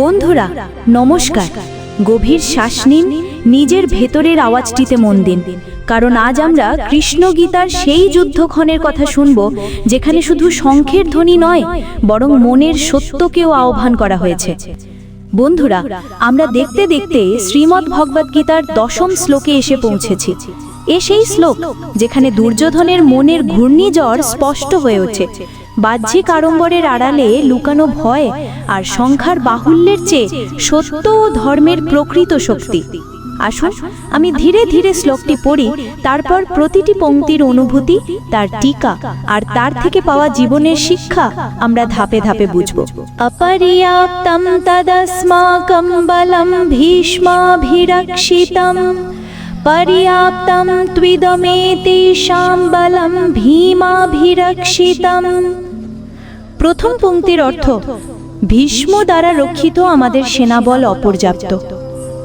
বন্ধুরা, নমস্কার। গভীর শ্বাস নিন, নিজের ভেতরের আওয়াজটিতে মন দিন। কারণ আজ আমরা কৃষ্ণ গীতার সেই যুদ্ধক্ষণের কথা শুনব, যেখানে শুধু শঙ্খের ধ্বনি নয়, বরং মনের সত্যকেও আহ্বান করা হয়েছে। বন্ধুরা, আমরা দেখতে দেখতে শ্রীমদ্ ভগবদ গীতার দশম শ্লোকে এসে পৌঁছেছি। এ সেই শ্লোক, যেখানে দুর্যোধনের মনের ঘূর্ণিঝড় স্পষ্ট হয়ে ওঠে। বাহ্যিক আড়ম্বরের আড়ালে লুকানো ভয় আর সংখ্যার বাহুল্যের চেয়ে সত্য ও ধর্মের প্রকৃত শক্তি। আসুন, আমি ধীরে ধীরে শ্লোকটি পড়ি, তারপর প্রতিটি পংক্তির অনুভূতি, তার টিকা আর তার থেকে পাওয়া জীবনের শিক্ষা আমরা ধাপে ধাপে বুঝব। অপর্যাপ্তম তদস্মাকম বলম ভীষ্মাভিরক্ষিতম। पर्याप्तं त्विदमेतेषां বলম ভীমাভিরক্ষিতম প্রথম পংক্তির অর্থ ভীষ্ম দ্বারা রক্ষিত আমাদের সেনাবল অপর্যাপ্ত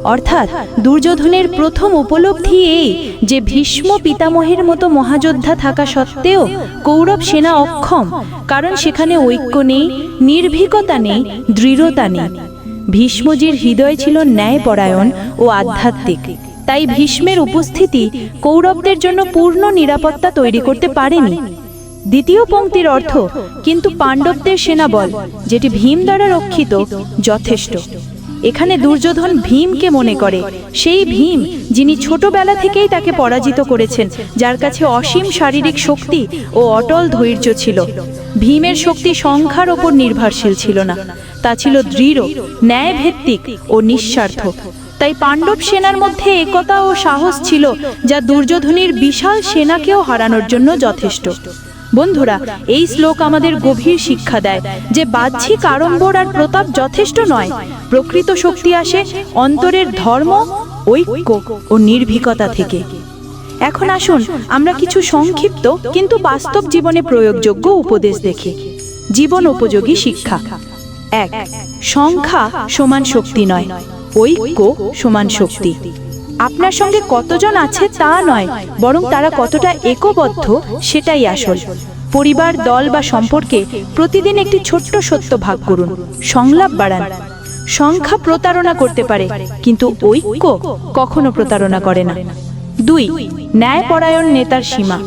অর্থাৎ দুর্যোধনের প্রথম উপলব্ধি এই যে ভীষ্ম পিতামহের মতো মহাযোদ্ধা থাকা সত্ত্বেও কৌরব সেনা অক্ষম কারণ সেখানে ঐক্য নেই নির্ভীকতা নেই দৃঢ়তা নেই ভীষ্মজির হৃদয় ছিল ন্যায়পরায়ণ ও আধ্যাত্মিক তাই ভীষ্মের উপস্থিতি কৌরবদের জন্য পূর্ণ নিরাপত্তা তৈরি করতে পারেনি। দ্বিতীয় পংক্তির অর্থ, কিন্তু পাণ্ডবদের সেনাবল, যেটি ভীম দ্বারা রক্ষিত, যথেষ্ট। এখানে দুর্যোধন ভীমকে মনে করে, সেই ভীম যিনি ছোটবেলা থেকেই তাকে পরাজিত করেছেন, যার কাছে অসীম শারীরিক শক্তি ও অটল ধৈর্য ছিল। ভীমের শক্তি সংখ্যার ওপর নির্ভরশীল ছিল না। তা ছিল দৃঢ়, ন্যায়ভিত্তিক ও নিঃস্বার্থ। তাই পাণ্ডব সেনার মধ্যে একতা ও সাহস ছিল যা দুর্যোধনের বিশাল সেনাকেও হারানোর জন্য যথেষ্ট। বন্ধুরা, এই শ্লোক আমাদের গভীর শিক্ষা দেয় যে বাহ্যিক আড়ম্বর আর প্রতাপ যথেষ্ট নয়, প্রকৃত শক্তি আসে অন্তরের ধর্ম, ঐক্য ও নির্ভীকতা থেকে। এখন আসুন আমরা কিছু সংক্ষিপ্ত কিন্তু বাস্তব জীবনে প্রয়োগযোগ্য উপদেশ দেখি। জীবন উপযোগী শিক্ষা। এক, সংখ্যা সমান শক্তি নয়। ঐক্য সমান শক্তি। আপনার সঙ্গে কতজন আছে তা নয়, বরং তারা কতটা একবদ্ধ সেটাই আসল। পরিবার, দল বা সম্পর্কে প্রতিদিন একটি ছোট্ট সত্য ভাগ করুন, সংলাপ বাড়ান। সংখ্যা প্রতারণা করতে পারে, কিন্তু ঐক্য কখনো প্রতারণা করে না। দুই, ন্যায়পরায়ণ নেতার সীমা।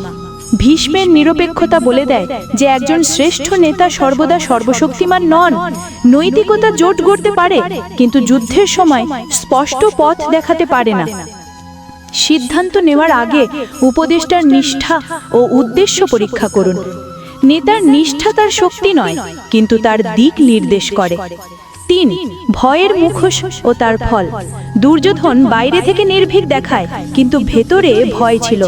ভীষ্মের নিরপেক্ষতা বলে দেয় যে একজন শ্রেষ্ঠ নেতা সর্বদা সর্বশক্তিমান নন। নৈতিকতা জোট গড়তে পারে, কিন্তু যুদ্ধের সময় স্পষ্ট পথ দেখাতে পারে না। সিদ্ধান্ত নেওয়ার আগে উপদেষ্টার নিষ্ঠা ও উদ্দেশ্য পরীক্ষা করুন। নেতার নিষ্ঠা তার শক্তি নয়, কিন্তু তার দিক নির্দেশ করে। তিন, ভয়ের মুখোশ ও তার ফল। দুর্যোধন বাইরে থেকে নির্ভীক দেখায়, কিন্তু ভেতরে ভয় ছিল।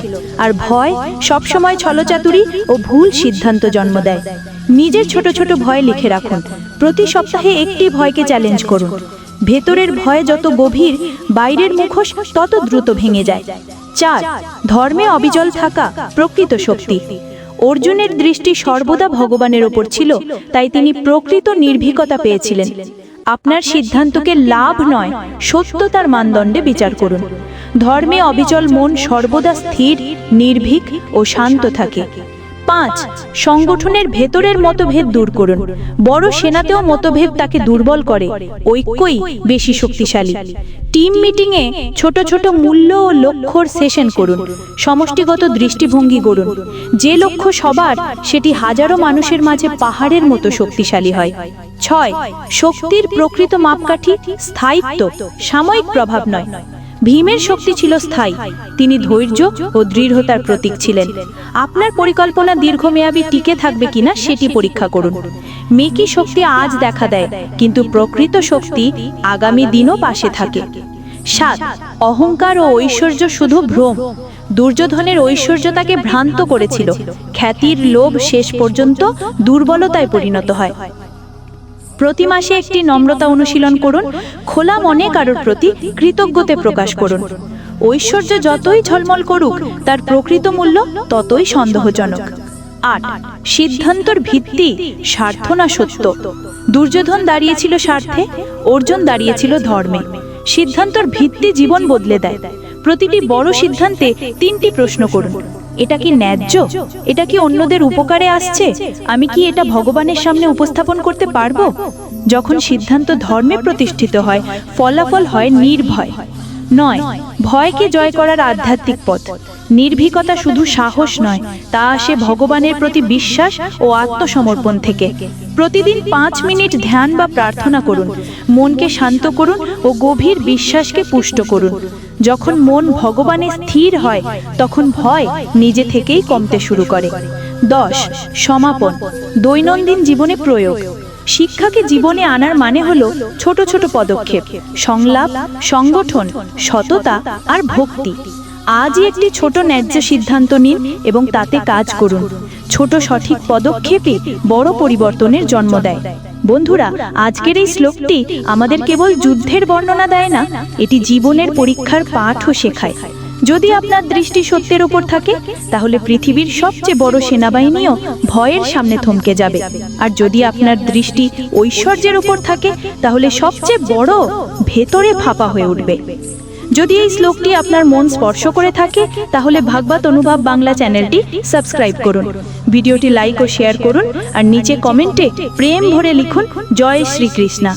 আর ভয় সবসময় ছলচাতুরি ও ভুল সিদ্ধান্ত জন্ম দেয়। নিজের ছোট ছোট ভয় লিখে রাখুন। প্রতি সপ্তাহে একটি ভয়কে চ্যালেঞ্জ করুন। ভেতরের ভয় যত গভীর, বাইরের মুখোশ তত দ্রুত ভেঙে যায়। চার, ধর্মে অবিচল থাকা প্রকৃত শক্তি। অর্জুনের দৃষ্টি সর্বদা ভগবানের ওপর ছিল, তাই তিনি প্রকৃত নির্ভীকতা পেয়েছিলেন। আপনার সিদ্ধান্তকে লাভ নয় সত্যতার মানদণ্ডে বিচার করুন। ধর্মে অবিচল মন সর্বদা স্থির নির্ভীক ও শান্ত থাকে। পাঁচ, সংগঠনের ভেতরের মতভেদ দূর করুন। বড় সেনাতেও মতভেদ তাকে দুর্বল করে। ঐক্যই বেশি শক্তিশালী। টিম মিটিংয়ে ছোট ছোট মূল্য ও লক্ষ্যর সেশন করুন। সমষ্টিগত দৃষ্টিভঙ্গি গড়ুন। যে লক্ষ্য সবার, সেটি হাজারো মানুষের মাঝে পাহাড়ের মতো শক্তিশালী হয়। ছয়, শক্তির প্রকৃত মাপকাঠি স্থায়িত্ব, সাময়িক প্রভাব নয়। ভীমের শক্তি ছিল স্থায়ী। তিনি ধৈর্য ও দৃঢ়তার প্রতীক ছিলেন। আপনার পরিকল্পনা দীর্ঘমেয়াদী টিকে থাকবে কিনা সেটি পরীক্ষা করুন। মেকি শক্তি আজ দেখা দেয়, কিন্তু প্রকৃত শক্তি আগামী দিনও পাশে থাকে। সাত, অহংকার ও ঐশ্বর্য শুধু ভ্রম। দুর্যোধনের ঐশ্বর্য তাকে ভ্রান্ত করেছিল। খ্যাতির লোভ শেষ পর্যন্ত দুর্বলতায় পরিণত হয়। প্রতি মাসে একটি নম্রতা অনুশীলন করুন, খোলা মনে কারোর প্রতি কৃতজ্ঞতে প্রকাশ করুন। ঐশ্বর্য যতই ঝলমল করুক, তার প্রকৃত মূল্য ততই সন্দেহজনক। আট, সিদ্ধান্তর ভিত্তি স্বার্থ না সত্য। দুর্যোধন দাঁড়িয়েছিল স্বার্থে, অর্জুন দাঁড়িয়েছিল ধর্মে। সিদ্ধান্তর ভিত্তি জীবন বদলে দেয়। প্রতিটি বড় সিদ্ধান্তে তিনটি প্রশ্ন করুন। এটা কি ন্যায্য? এটা কি অন্যদের উপকারে আসছে? আমি কি এটা ভগবানের সামনে উপস্থাপন করতে পারব? যখন সিদ্ধান্ত ধর্মে প্রতিষ্ঠিত হয়, ফলাফল হয় নির্ভয়। নয় ভয়কে জয় করার আধ্যাত্মিক পথ। নির্ভীকতা শুধু সাহস নয় তা আসে ভগবানের প্রতি বিশ্বাস ও আত্মসমর্পণ থেকে। প্রতিদিন পাঁচ মিনিট ধ্যান বা প্রার্থনা করুন। মনকে শান্ত করুন ও গভীর বিশ্বাসকে পুষ্ট করুন। যখন মন ভগবানে স্থির হয় তখন ভয় নিজে থেকেই কমতে শুরু করে। দশ সমাপন। দৈনন্দিন জীবনে প্রয়োগ। শিক্ষাকে জীবনে আনার মানে হলো ছোট ছোট পদক্ষেপ, সংলাপ, সংগঠন, সততা আর ভক্তি। আজই একটি ছোট ন্যায্য সিদ্ধান্ত নিন এবং তাতে কাজ করুন। ছোট সঠিক পদক্ষেপই বড় পরিবর্তনের জন্ম দেয়। বন্ধুরা, আজকের এই শ্লোকটি আমাদের কেবল যুদ্ধের বর্ণনা দেয় না, এটি জীবনের পরীক্ষার পাঠও শেখায়। যদি আপনার দৃষ্টি সত্যের ওপর থাকে, তাহলে পৃথিবীর সবচেয়ে বড় সেনাবাহিনীও ভয়ের সামনে থমকে যাবে। আর যদি আপনার দৃষ্টি ঐশ্বর্যের উপর থাকে, তাহলে সবচেয়ে বড় ভেতরে ফাঁপা হয়ে উঠবে। যদি এই শ্লোকটি আপনার মন স্পর্শ করে থাকে, তাহলে ভাগবত অনুভব বাংলা চ্যানেলটি সাবস্ক্রাইব করুন। ভিডিওটি লাইক ও শেয়ার করুন, আর নিচে কমেন্টে প্রেম ভরে লিখুন, জয় শ্রীকৃষ্ণা।